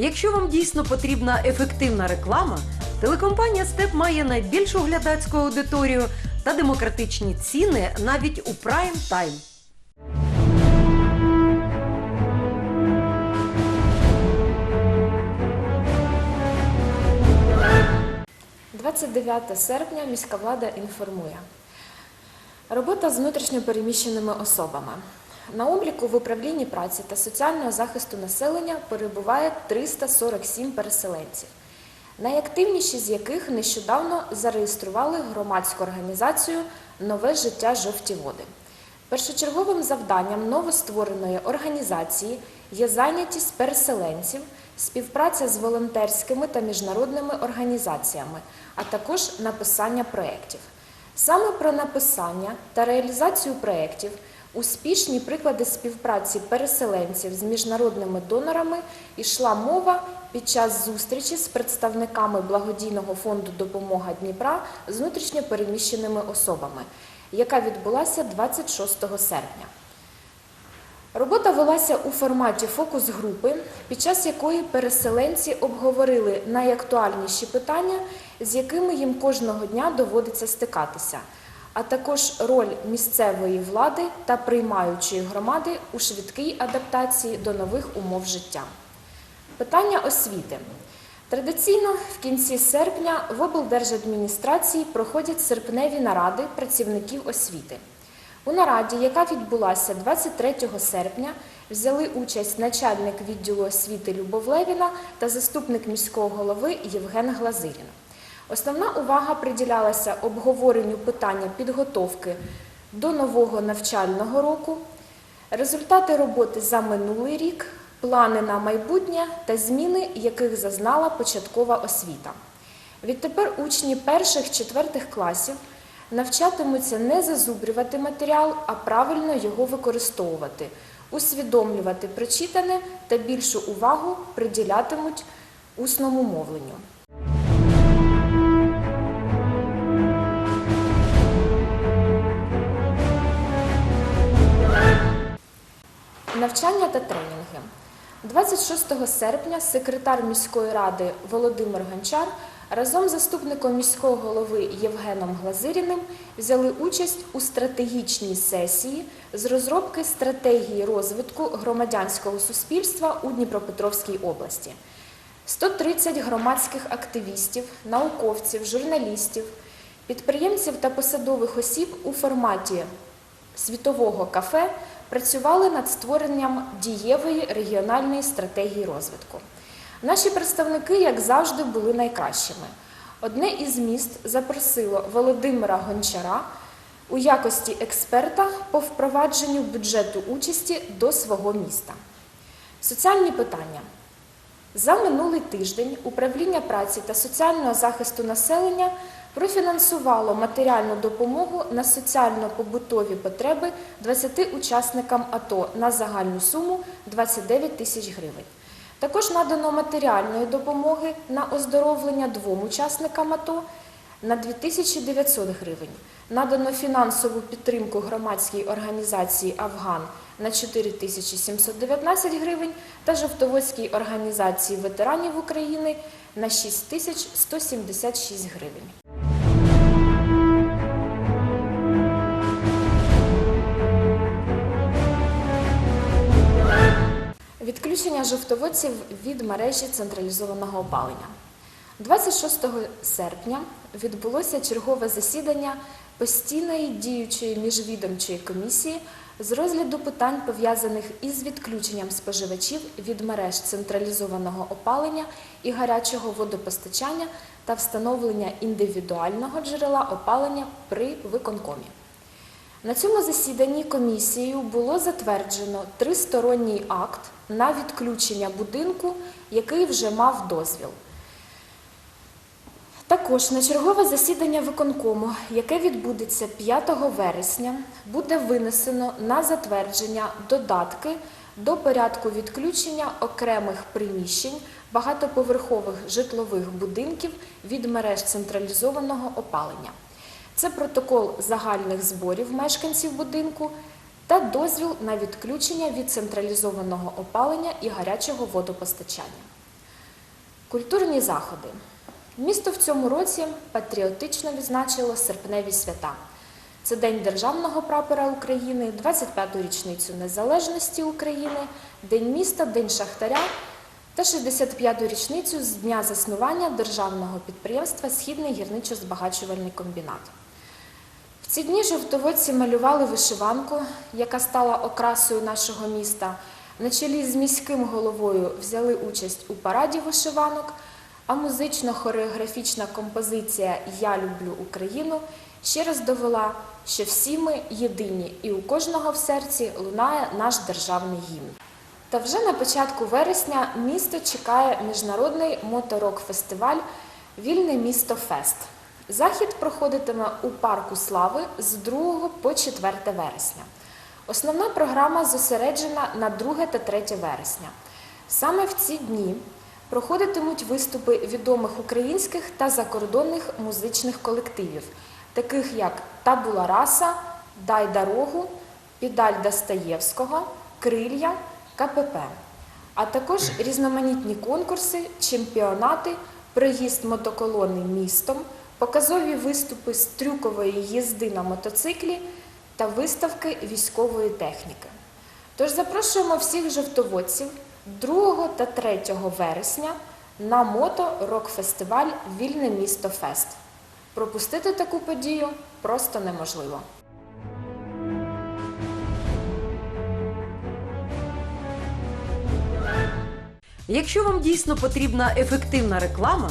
Якщо вам дійсно потрібна ефективна реклама, телекомпанія Степ має найбільшу глядацьку аудиторію та демократичні ціни навіть у прайм тайм. – 29 серпня міська влада інформує. Робота з внутрішньопереміщеними особами. На обліку в управлінні праці та соціального захисту населення перебуває 347 переселенців, найактивніші з яких нещодавно зареєстрували громадську організацію Нове життя жовті води. Першочерговим завданням новоствореної організації є зайнятість переселенців, співпраця з волонтерськими та міжнародними організаціями, а також написання проєктів. Саме про написання та реалізацію проєктів, успішні приклади співпраці переселенців з міжнародними донорами йшла мова під час зустрічі з представниками благодійного фонду Допомога Дніпра з внутрішньопереміщеними особами, яка відбулася 26 серпня. Робота велася у форматі фокус-групи, під час якої переселенці обговорили найактуальніші питання, з якими їм кожного дня доводиться стикатися, а також роль місцевої влади та приймаючої громади у швидкій адаптації до нових умов життя. Питання освіти. Традиційно в кінці серпня в облдержадміністрації проходять серпневі наради працівників освіти. У нараді, яка відбулася 23 серпня, взяли участь начальник відділу освіти Любов Левіна та заступник міського голови Євген Глазирін. Основна увага приділялася обговоренню питання підготовки до нового навчального року, результати роботи за минулий рік, плани на майбутнє та зміни, яких зазнала початкова освіта. Відтепер учні перших-четвертих класів навчатимуться не зазубрювати матеріал, а правильно його використовувати, усвідомлювати прочитане та більшу увагу приділятимуть усному мовленню. Навчання та тренінги. 26 серпня секретар міської ради Володимир Гончар разом з заступником міського голови Євгеном Глазиріним взяли участь у стратегічній сесії з розробки стратегії розвитку громадянського суспільства у Дніпропетровській області. 130 громадських активістів, науковців, журналістів, підприємців та посадових осіб у форматі світового кафе працювали над створенням дієвої регіональної стратегії розвитку. Наші представники, як завжди, були найкращими. Одне із міст запросило Володимира Гончара у якості експерта по впровадженню бюджету участі до свого міста. Соціальні питання. За минулий тиждень управління праці та соціального захисту населення профінансувало матеріальну допомогу на соціально-побутові потреби 20 учасникам АТО на загальну суму 29 тисяч гривень. Також надано матеріальної допомоги на оздоровлення двом учасникам АТО на 2900 гривень. Надано фінансову підтримку громадській організації Афган на 4719 гривень та Жовтоводській організації ветеранів України на 6176 гривень. Відключення жовтоводців від мережі централізованого опалення. 26 серпня відбулося чергове засідання постійної діючої міжвідомчої комісії з розгляду питань, пов'язаних із відключенням споживачів від мереж централізованого опалення і гарячого водопостачання та встановлення індивідуального джерела опалення при виконкомі. На цьому засіданні комісією було затверджено тристоронній акт на відключення будинку, який вже мав дозвіл. Також на чергове засідання виконкому, яке відбудеться 5 вересня, буде винесено на затвердження додатки до порядку відключення окремих приміщень багатоповерхових житлових будинків від мереж централізованого опалення. Це протокол загальних зборів мешканців будинку та дозвіл на відключення від централізованого опалення і гарячого водопостачання. Культурні заходи. Місто в цьому році патріотично відзначило серпневі свята. Це День Державного прапора України, 25-ту річницю Незалежності України, День міста, День Шахтаря та 65-ту річницю з дня заснування державного підприємства Східний гірничо-збагачувальний комбінат. Ці дні жовтоводці малювали вишиванку, яка стала окрасою нашого міста. На чолі з міським головою взяли участь у параді вишиванок, а музично-хореографічна композиція Я люблю Україну ще раз довела, що всі ми єдині, і у кожного в серці лунає наш державний гімн. Та вже на початку вересня місто чекає міжнародний моторок-фестиваль Вільне місто Фест. Захід проходитиме у парку Слави з 2 по 4 вересня. Основна програма зосереджена на 2 та 3 вересня. Саме в ці дні проходитимуть виступи відомих українських та закордонних музичних колективів, таких як Табула Раса, Дай дорогу, Підаль Достаєвського, Крилья, КПП, а також різноманітні конкурси, чемпіонати, проїзд мотоколони містом, показові виступи з трюкової їзди на мотоциклі та виставки військової техніки. Тож запрошуємо всіх жовтоводців 2 та 3 вересня на мото рок-фестиваль Вільне місто Фест. Пропустити таку подію просто неможливо. Якщо вам дійсно потрібна ефективна реклама,